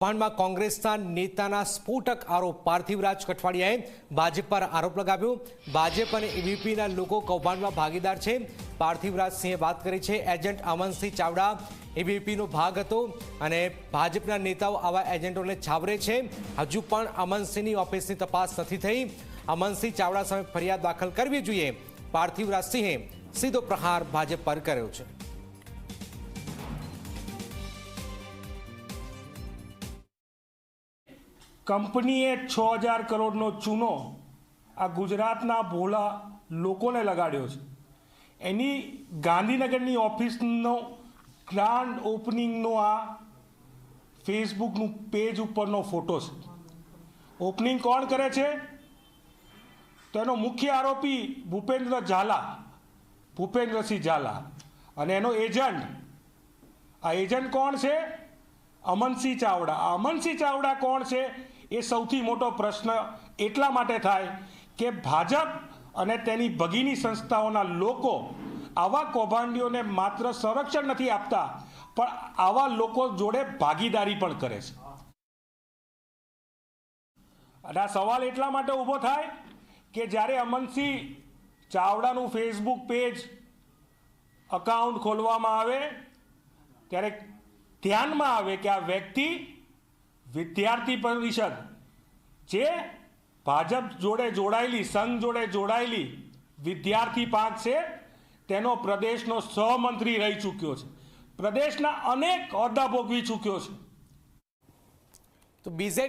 કૌભાંડમાં કોંગ્રેસના નેતાના સ્ફોટક આરોપ. પાર્થિવરાજ કઠવાડિયાએ ભાજપ પર આરોપ લગાવ્યો. ભાજપ અને એબીપીના લોકો કૌભાંડમાં ભાગીદાર છે. પાર્થિવરાજસિંહે વાત કરી છે. એજન્ટ અમનસિંહ ચાવડા એબીપીનો ભાગ હતો અને ભાજપના નેતાઓ આવા એજન્ટોને છાવરે છે. હજુ પણ અમનસિંહની ઓફિસની તપાસ નથી થઈ. અમનસિંહ ચાવડા સામે ફરિયાદ દાખલ કરવી જોઈએ. પાર્થિવરાજસિંહે સીધો પ્રહાર ભાજપ પર કર્યો છે. કંપનીએ છ હજાર કરોડનો ચૂનો આ ગુજરાતના ભોળા લોકોને લગાડ્યો છે. એની ગાંધીનગરની ઓફિસનો ગ્રાન્ડ ઓપનિંગનો આ ફેસબુકનું પેજ ઉપરનો ફોટો છે. ઓપનિંગ કોણ કરે છે? તો એનો મુખ્ય આરોપી ભૂપેન્દ્ર ઝાલા, ભૂપેન્દ્રસિંહ ઝાલા. અને એનો એજન્ટ, આ એજન્ટ કોણ છે? અમનસિંહ ચાવડા. અમનસિંહ ચાવડા કોણ છે? એ સૌથી મોટો પ્રશ્ન એટલા માટે થાય કે ભાજપ અને તેની ભગીની સંસ્થાઓના લોકો આવા કૌભાંડીઓને માત્ર સંરક્ષણ નથી આપતા, પણ આવા લોકો જોડે ભાગીદારી પણ કરે છે. અને આ સવાલ એટલા માટે ઊભો થાય કે જ્યારે અમનસિંહ ચાવડાનું ફેસબુક પેજ અકાઉન્ટ ખોલવામાં આવે, ત્યારે ધ્યાનમાં આવે કે આ વ્યક્તિ વિદ્યાર્થી પરિષદ જે ભાજપ જોડે જોડાયેલી, સંઘ જોડે જોડાયેલી વિદ્યાર્થી પાંખ છે, તેનો પ્રદેશનો સહમંત્રી રહી ચૂક્યો છે. પ્રદેશના અનેક હોદ્દા ભોગવી ચૂક્યો છે. તો બીઝેડ